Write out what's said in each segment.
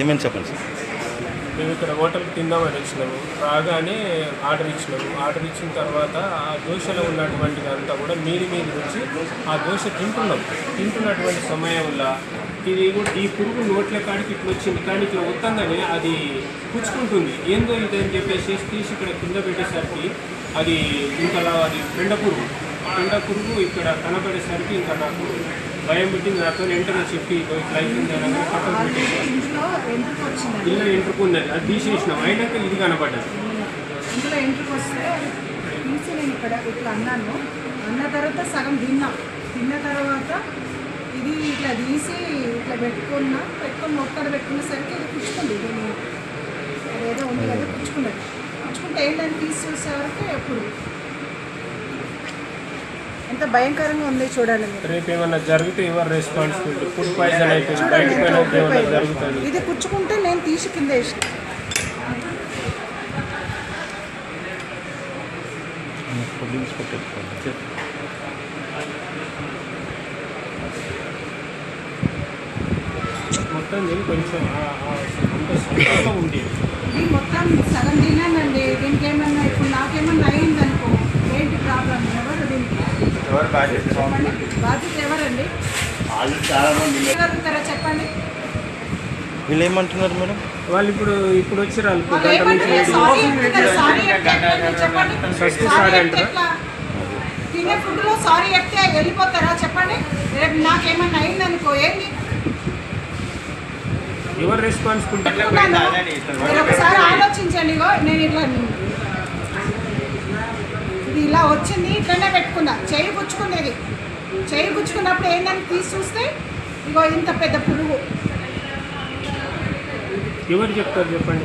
ఏమేమి చెప్పండి సార్? మేము ఇక్కడ హోటల్కి తిందామని వచ్చినాము రాగానే ఆర్డర్ ఇచ్చినాము. ఆర్డర్ ఇచ్చిన తర్వాత ఆ దోశలో ఉన్నటువంటి అంతా కూడా మీది మీది వచ్చి ఆ దోశ తింటున్నాం. తింటున్నటువంటి సమయంలో ఇది ఈ పురుగు నోట్ల కాడికి ఇట్లా వచ్చింది. కానీ ఇట్లా వద్దంగానే అది పుచ్చుకుంటుంది. ఏందో ఇదని చెప్పేసి తీసి ఇక్కడ కింద పెట్టేసరికి అది ఇంకా అది పెండ పురుగు. పెండ పురుగు ఇక్కడ కనబడేసరికి ఇంకా నాకు భయం పెట్టింది నాతో వెంటనే చెప్పి ఇట్లా అయిపోయింది పక్కన పెట్టేసాను ఇంట్లో ఎంట్రుకు ఇల్లు ఎంట్రుకున్నది అది తీసేసినాం. అయినాక ఇది కనపడ్డది ఇంట్లో ఎంట్రుకు వస్తే తీసి నేను ఇక్కడ ఇట్లా అన్నాను. అన్న తర్వాత సగం తిన్నా. తిన్న తర్వాత ఇది ఇట్లా తీసి ఇట్లా పెట్టుకున్నా పెట్టుకొని మొక్కడ పెట్టుకునేసరికి ఇది పుచ్చుకుంది. దీన్ని అదేదో ఉంది కదా పుచ్చుకున్నది పుచ్చుకుంటే ఏంటని తీసి చూసేవరకు ఎప్పుడు ఎంత భయంకరంగా ఉంది చూడండి రేపు ఏమన్నా జరిగితే ఎవరు రెస్పాన్సిబిలిటీ ఫుడ్ పాయిజన్ అయిపోయింది? ఇది పుచ్చుకుంటే నేను తీసి కింద వేసిన. మొత్తం కొంచెం మొత్తం సగం తిన్నానండి. దీనికి ఏమన్నా ఇప్పుడు నాకేమన్నా అయింది అనుకో ఏంటి ప్రాబ్లం ఎవరు దీనికి ఎవరు బాధ్యత చెప్పండి. బాధ్యత ఎవరండి? వాళ్ళు చాలా మంది ఎవరుతారా చెప్పండి. వీళ్ళు ఏమంటున్నారు మేడం? వాళ్ళు ఇప్పుడు ఇప్పుడు వచ్చి వాళ్ళు. ఫస్ట్ సారీ సారీ అంటే అంటారా? తినే ఫుడ్లో సారీ చెప్తే వెళ్ళిపోతారా? చెప్పండి. రేపు నాకేమన్నా అయిందనుకో ఏంది? ఎవరు రెస్పాన్సిబిలిటీ చెప్తున్నాను. మీరు ఒకసారి ఆలోచించండి నేను ఇట్లా ఇది ఇలా వచ్చింది ఇట్లనే పెట్టుకున్నా చేయి గుచ్చుకునేది. చేయి గుచ్చుకున్నప్పుడు ఏందని తీసి చూస్తే ఇగో ఇంత పెద్ద పురుగు. ఎవరు చెప్తారు చెప్పండి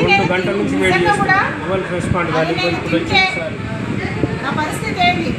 రెండు గంటల నుంచి వెయిట్ రెస్పాండ్ కాదు నా పరిస్థితి ఏంటి